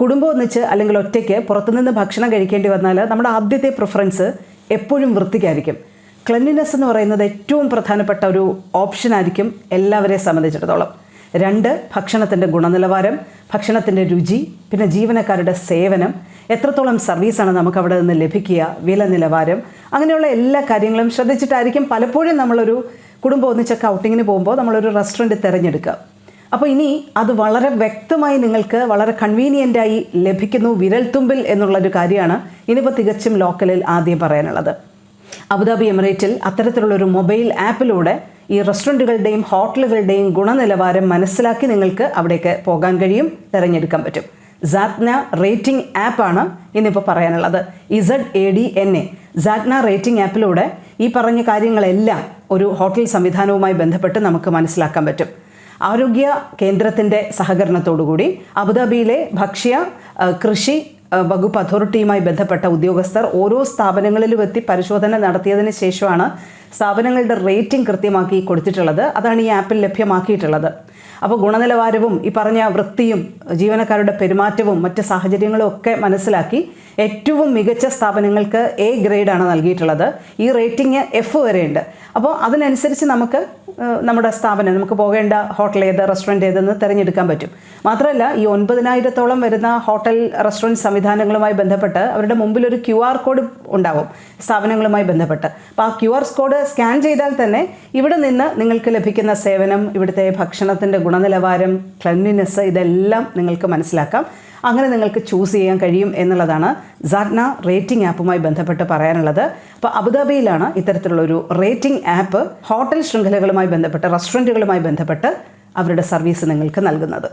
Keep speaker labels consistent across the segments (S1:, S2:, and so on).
S1: കുടുംബം ഒന്നിച്ച് അല്ലെങ്കിൽ ഒറ്റയ്ക്ക് പുറത്തുനിന്ന് ഭക്ഷണം കഴിക്കേണ്ടി വന്നാൽ നമ്മുടെ ആദ്യത്തെ പ്രിഫറൻസ് എപ്പോഴും വൃത്തിക്കായിരിക്കും. ക്ലെൻലിനെസ് എന്ന് പറയുന്നത് ഏറ്റവും പ്രധാനപ്പെട്ട ഒരു ഓപ്ഷനായിരിക്കും എല്ലാവരെയും സംബന്ധിച്ചിടത്തോളം. രണ്ട് ഭക്ഷണത്തിന്റെ ഗുണനിലവാരം ഭക്ഷണത്തിന്റെ രുചി പിന്നെ ജീവനക്കാരുടെ സേവനം. എത്രത്തോളം സർവീസാണ് നമുക്ക് അവിടെ നിന്ന് ലഭിക്കുക വില നിലവാരം അങ്ങനെയുള്ള എല്ലാ കാര്യങ്ങളും ശ്രദ്ധിച്ചിട്ടായിരിക്കും പലപ്പോഴും നമ്മളൊരു കുടുംബം ഒന്നിച്ചൊക്കെ ഔട്ടിങ്ങിന് പോകുമ്പോൾ നമ്മളൊരു റെസ്റ്റോറന്റ് തിരഞ്ഞെടുക്കുക. അപ്പോൾ ഇനി അത് വളരെ വ്യക്തമായി നിങ്ങൾക്ക് വളരെ കൺവീനിയന്റായി ലഭിക്കുന്നു വിരൽത്തുമ്പിൽ എന്നുള്ളൊരു കാര്യമാണ് ഇനിയിപ്പോൾ തികച്ചും ലോക്കലിൽ ആദ്യം പറയാനുള്ളത്. അബുദാബി എമിറേറ്റിൽ അത്തരത്തിലുള്ളൊരു മൊബൈൽ ആപ്പിലൂടെ ഈ റെസ്റ്റോറന്റുകളുടെയും ഹോട്ടലുകളുടെയും ഗുണനിലവാരം മനസ്സിലാക്കി നിങ്ങൾക്ക് അവിടേക്ക് പോകാൻ കഴിയും തിരഞ്ഞെടുക്കാൻ പറ്റും. സാറ്റ്ന റേറ്റിംഗ് ആപ്പാണ് ഇന്നിപ്പോൾ പറയാനുള്ളത്. Z A D N A Satna rating ആപ്പിലൂടെ ഈ പറഞ്ഞ കാര്യങ്ങളെല്ലാം ഒരു ഹോട്ടൽ സംവിധാനവുമായി ബന്ധപ്പെട്ട് നമുക്ക് മനസ്സിലാക്കാൻ പറ്റും. ആരോഗ്യ കേന്ദ്രത്തിന്റെ സഹകരണത്തോടുകൂടി അബുദാബിയിലെ ഭക്ഷ്യ കൃഷി വകുപ്പ് അതോറിറ്റിയുമായി ബന്ധപ്പെട്ട ഉദ്യോഗസ്ഥർ ഓരോ സ്ഥാപനങ്ങളിലും എത്തി പരിശോധന നടത്തിയതിന് ശേഷമാണ് സ്ഥാപനങ്ങളുടെ റേറ്റിംഗ് കൃത്യമാക്കി കൊടുത്തിട്ടുള്ളത്. അതാണ് ഈ ആപ്പിൽ ലഭ്യമാക്കിയിട്ടുള്ളത്. അപ്പോൾ ഗുണനിലവാരവും ഈ പറഞ്ഞ വൃത്തിയും ജീവനക്കാരുടെ പെരുമാറ്റവും മറ്റ് സാഹചര്യങ്ങളും ഒക്കെ മനസ്സിലാക്കി ഏറ്റവും മികച്ച സ്ഥാപനങ്ങൾക്ക് എ ഗ്രേഡാണ് നൽകിയിട്ടുള്ളത്. ഈ റേറ്റിംഗ് എഫ് വരെയുണ്ട് അപ്പോൾ അതിനനുസരിച്ച് നമുക്ക് നമ്മുടെ സ്ഥാപനം നമുക്ക് പോകേണ്ട ഹോട്ടൽ ഏത് റെസ്റ്റോറന്റ് ഏതെന്ന് തിരഞ്ഞെടുക്കാൻ പറ്റും. മാത്രമല്ല ഈ ഒൻപതിനായിരത്തോളം വരുന്ന ഹോട്ടൽ റെസ്റ്റോറന്റ് സംവിധാനങ്ങളുമായി ബന്ധപ്പെട്ട് അവരുടെ മുമ്പിൽ ഒരു ക്യു ആർ കോഡ് ഉണ്ടാവും സ്ഥാപനങ്ങളുമായി ബന്ധപ്പെട്ട്. അപ്പോൾ ആ ക്യു ആർ കോഡ് സ്കാൻ ചെയ്താൽ തന്നെ ഇവിടെ നിന്ന് നിങ്ങൾക്ക് ലഭിക്കുന്ന സേവനം ഇവിടുത്തെ ഭക്ഷണത്തിന്റെ ഗുണനിലവാരം ക്ലെൻലിനെസ് ഇതെല്ലാം നിങ്ങൾക്ക് മനസ്സിലാക്കാം. അങ്ങനെ നിങ്ങൾക്ക് ചൂസ് ചെയ്യാൻ കഴിയും എന്നുള്ളതാണ് സാറ്റ്ന റേറ്റിംഗ് ആപ്പുമായി ബന്ധപ്പെട്ട് പറയാനുള്ളത്. അപ്പോൾ അബുദാബിയിലാണ് ഇത്തരത്തിലുള്ളൊരു റേറ്റിംഗ് ആപ്പ് ഹോട്ടൽ ശൃംഖലകളുമായി ബന്ധപ്പെട്ട് റെസ്റ്റോറന്റുകളുമായി ബന്ധപ്പെട്ട് അവരുടെ സർവീസ് നിങ്ങൾക്ക് നൽകുന്നത്.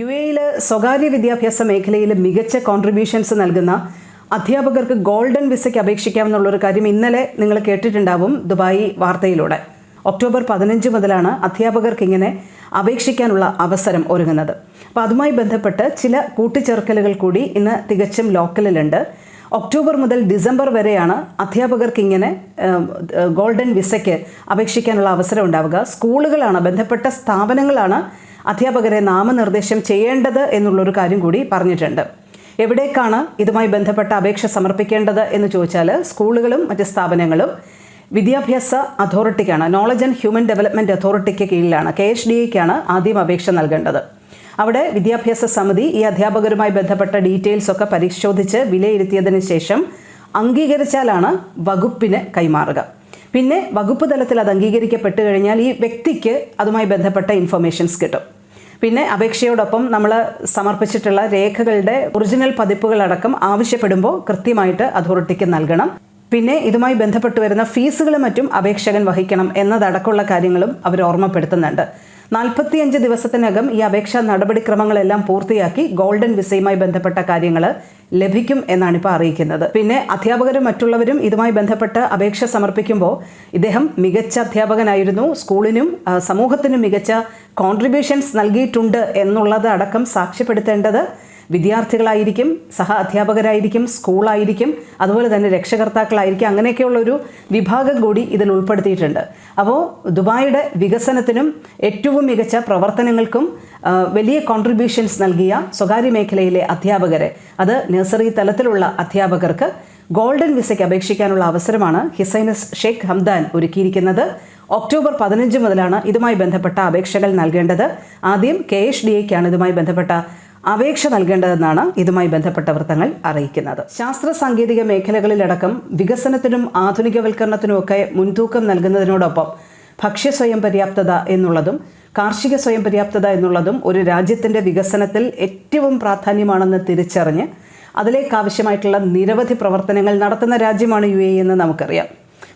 S1: യു എയിൽ സ്വകാര്യ വിദ്യാഭ്യാസ മേഖലയിൽ മികച്ച കോൺട്രിബ്യൂഷൻസ് നൽകുന്ന അധ്യാപകർക്ക് ഗോൾഡൻ വിസയ്ക്ക് അപേക്ഷിക്കാമെന്നുള്ളൊരു കാര്യം ഇന്നലെ നിങ്ങൾ കേട്ടിട്ടുണ്ടാവും ദുബായി വാർത്തയിലൂടെ. ഒക്ടോബർ പതിനഞ്ച് മുതലാണ് അധ്യാപകർക്ക് ഇങ്ങനെ അപേക്ഷിക്കാനുള്ള അവസരം ഒരുങ്ങുന്നത്. അപ്പോൾ അതുമായി ബന്ധപ്പെട്ട് ചില കൂട്ടിച്ചേർക്കലുകൾ കൂടി ഇന്ന് തികച്ചും ലോക്കലിലുണ്ട്. ഒക്ടോബർ മുതൽ ഡിസംബർ വരെയാണ് അധ്യാപകർക്ക് ഇങ്ങനെ ഗോൾഡൻ വിസയ്ക്ക് അപേക്ഷിക്കാനുള്ള അവസരം ഉണ്ടാവുക. സ്കൂളുകളാണ് ബന്ധപ്പെട്ട സ്ഥാപനങ്ങളാണ് അധ്യാപകരെ നാമനിർദ്ദേശം ചെയ്യേണ്ടത് എന്നുള്ളൊരു കാര്യം കൂടി പറഞ്ഞിട്ടുണ്ട്. എവിടേക്കാണ് ഇതുമായി ബന്ധപ്പെട്ട അപേക്ഷ സമർപ്പിക്കേണ്ടത് എന്ന് ചോദിച്ചാൽ സ്കൂളുകളും മറ്റ് സ്ഥാപനങ്ങളും വിദ്യാഭ്യാസ അതോറിറ്റിക്കാണ് നോളജ് ആൻഡ് ഹ്യൂമൻ ഡെവലപ്മെന്റ് അതോറിറ്റിക്ക് കീഴിലാണ് കെ എച്ച് ഡി എക്കാണ് ആദ്യം അപേക്ഷ നൽകേണ്ടത്. അവിടെ വിദ്യാഭ്യാസ സമിതി ഈ അധ്യാപകരുമായി ബന്ധപ്പെട്ട ഡീറ്റെയിൽസ് ഒക്കെ പരിശോധിച്ച് വിലയിരുത്തിയതിന് ശേഷം അംഗീകരിച്ചാലാണ് വകുപ്പിന് കൈമാറുക. പിന്നെ വകുപ്പ് തലത്തിൽ അത് അംഗീകരിക്കപ്പെട്ടു കഴിഞ്ഞാൽ ഈ വ്യക്തിക്ക് അതുമായി ബന്ധപ്പെട്ട ഇൻഫർമേഷൻസ് കിട്ടും. പിന്നെ അപേക്ഷയോടൊപ്പം നമ്മൾ സമർപ്പിച്ചിട്ടുള്ള രേഖകളുടെ ഒറിജിനൽ പതിപ്പുകളടക്കം ആവശ്യപ്പെടുമ്പോൾ കൃത്യമായിട്ട് അതോറിറ്റിക്ക് നൽകണം. പിന്നെ ഇതുമായി ബന്ധപ്പെട്ട് വരുന്ന ഫീസുകളും മറ്റും അപേക്ഷകൻ വഹിക്കണം എന്നതടക്കമുള്ള കാര്യങ്ങളും അവർ ഓർമ്മപ്പെടുത്തുന്നുണ്ട്. നാൽപ്പത്തിയഞ്ച് ദിവസത്തിനകം ഈ അപേക്ഷാ നടപടിക്രമങ്ങളെല്ലാം പൂർത്തിയാക്കി ഗോൾഡൻ വിസയുമായി ബന്ധപ്പെട്ട കാര്യങ്ങൾ ലഭിക്കും എന്നാണ് ഇപ്പോൾ അറിയിക്കുന്നത്. പിന്നെ അധ്യാപകരും മറ്റുള്ളവരും ഇതുമായി ബന്ധപ്പെട്ട് അപേക്ഷ സമർപ്പിക്കുമ്പോൾ ഇദ്ദേഹം മികച്ച അധ്യാപകനായിരുന്നു. സ്കൂളിനും സമൂഹത്തിനും മികച്ച കോൺട്രിബ്യൂഷൻസ് നൽകിയിട്ടുണ്ട് എന്നുള്ളത് അടക്കം സാക്ഷ്യപ്പെടുത്തേണ്ടത് വിദ്യാർത്ഥികളായിരിക്കും സഹ അധ്യാപകരായിരിക്കും സ്കൂളായിരിക്കും അതുപോലെ തന്നെ രക്ഷകർത്താക്കളായിരിക്കും അങ്ങനെയൊക്കെയുള്ളൊരു വിഭാഗം കൂടി ഇതിൽ ഉൾപ്പെടുത്തിയിട്ടുണ്ട്. അപ്പോൾ ദുബായിയുടെ വികസനത്തിനും ഏറ്റവും മികച്ച പ്രവർത്തനങ്ങൾക്കും വലിയ കോൺട്രിബ്യൂഷൻസ് നൽകിയ സ്വകാര്യ മേഖലയിലെ അധ്യാപകരെ അത് നഴ്സറി തലത്തിലുള്ള അധ്യാപകർക്ക് ഗോൾഡൻ വിസയ്ക്ക് അപേക്ഷിക്കാനുള്ള അവസരമാണ് ഹിസൈനസ് ഷെയ്ഖ് ഹംദാൻ ഒരുക്കിയിരിക്കുന്നത്. ഒക്ടോബർ പതിനഞ്ച് മുതലാണ് ഇതുമായി ബന്ധപ്പെട്ട അപേക്ഷകൾ നൽകേണ്ടത്. ആദ്യം കെ എച്ച് ഡി എക്കാണ് ഇതുമായി ബന്ധപ്പെട്ട അപേക്ഷ നൽകേണ്ടതെന്നാണ് ഇതുമായി ബന്ധപ്പെട്ട വൃത്തങ്ങൾ അറിയിക്കുന്നത്. ശാസ്ത്ര സാങ്കേതിക മേഖലകളിലടക്കം വികസനത്തിനും ആധുനികവൽക്കരണത്തിനും ഒക്കെ മുൻതൂക്കം നൽകുന്നതിനോടൊപ്പം ഭക്ഷ്യ സ്വയം പര്യാപ്തത എന്നുള്ളതും കാർഷിക സ്വയം പര്യാപ്തത എന്നുള്ളതും ഒരു രാജ്യത്തിന്റെ വികസനത്തിൽ ഏറ്റവും പ്രാധാന്യമാണെന്ന് തിരിച്ചറിഞ്ഞ് അതിലേക്ക് ആവശ്യമായിട്ടുള്ള നിരവധി പ്രവർത്തനങ്ങൾ നടത്തുന്ന രാജ്യമാണ് യു എ എന്ന് നമുക്കറിയാം.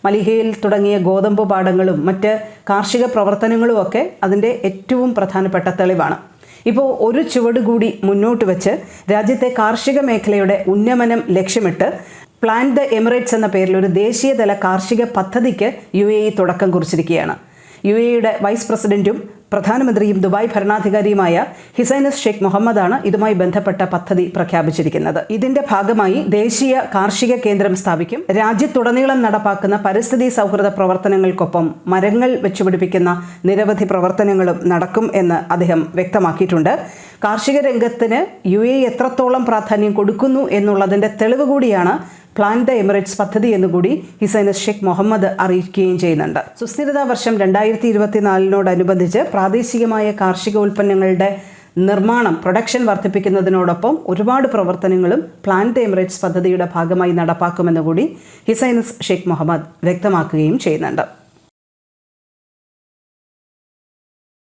S1: മലിഹയിൽ തുടങ്ങിയ ഗോതമ്പ് പാടങ്ങളും മറ്റ് കാർഷിക പ്രവർത്തനങ്ങളും ഒക്കെ അതിന്റെ ഏറ്റവും പ്രധാനപ്പെട്ട തെളിവാണ്. ഇപ്പോൾ ഒരു ചുവട് കൂടി മുന്നോട്ട് വെച്ച് രാജ്യത്തെ കാർഷിക മേഖലയുടെ ഉന്നമനം ലക്ഷ്യമിട്ട് പ്ലാൻ ദ എമിറേറ്റ്സ് എന്ന പേരിൽ ഒരു ദേശീയതല കാർഷിക പദ്ധതിക്ക് യു തുടക്കം കുറിച്ചിരിക്കുകയാണ്. യു എയുടെ വൈസ് പ്രസിഡന്റും പ്രധാനമന്ത്രിയും ദുബായ് ഭരണാധികാരിയുമായ ഹിസൈനസ് ഷെയ്ഖ് മുഹമ്മദാണ് ഇതുമായി ബന്ധപ്പെട്ട പദ്ധതി പ്രഖ്യാപിച്ചിരിക്കുന്നത്. ഇതിന്റെ ഭാഗമായി ദേശീയ കാർഷിക കേന്ദ്രം സ്ഥാപിക്കും. രാജ്യത്തുടനീളം നടപ്പാക്കുന്ന പരിസ്ഥിതി സൗഹൃദ പ്രവർത്തനങ്ങൾക്കൊപ്പം മരങ്ങൾ വെച്ചുപിടിപ്പിക്കുന്ന നിരവധി പ്രവർത്തനങ്ങളും നടക്കും എന്ന് അദ്ദേഹം വ്യക്തമാക്കിയിട്ടുണ്ട്. കാർഷിക രംഗത്തിന് യു എ എത്രത്തോളം പ്രാധാന്യം കൊടുക്കുന്നു എന്നുള്ളതിന്റെ തെളിവ് കൂടിയാണ് പ്ലാൻ ദ എമിറേറ്റ്സ് പദ്ധതി എന്നുകൂടി ഹിസൈനസ് ഷെയ്ഖ് മുഹമ്മദ് അറിയിക്കുകയും ചെയ്യുന്നുണ്ട്. സുസ്ഥിരതാ വർഷം രണ്ടായിരത്തി ഇരുപത്തിനാലിനോടനുബന്ധിച്ച് പ്രാദേശികമായ കാർഷിക ഉൽപ്പന്നങ്ങളുടെ നിർമ്മാണം പ്രൊഡക്ഷൻ വർദ്ധിപ്പിക്കുന്നതിനോടൊപ്പം ഒരുപാട് പ്രവർത്തനങ്ങളും പ്ലാൻ ദ എമിറേറ്റ്സ് പദ്ധതിയുടെ ഭാഗമായി നടപ്പാക്കുമെന്ന് കൂടി ഹിസൈനസ് ഷെയ്ഖ് മുഹമ്മദ് വ്യക്തമാക്കുകയും ചെയ്യുന്നുണ്ട്.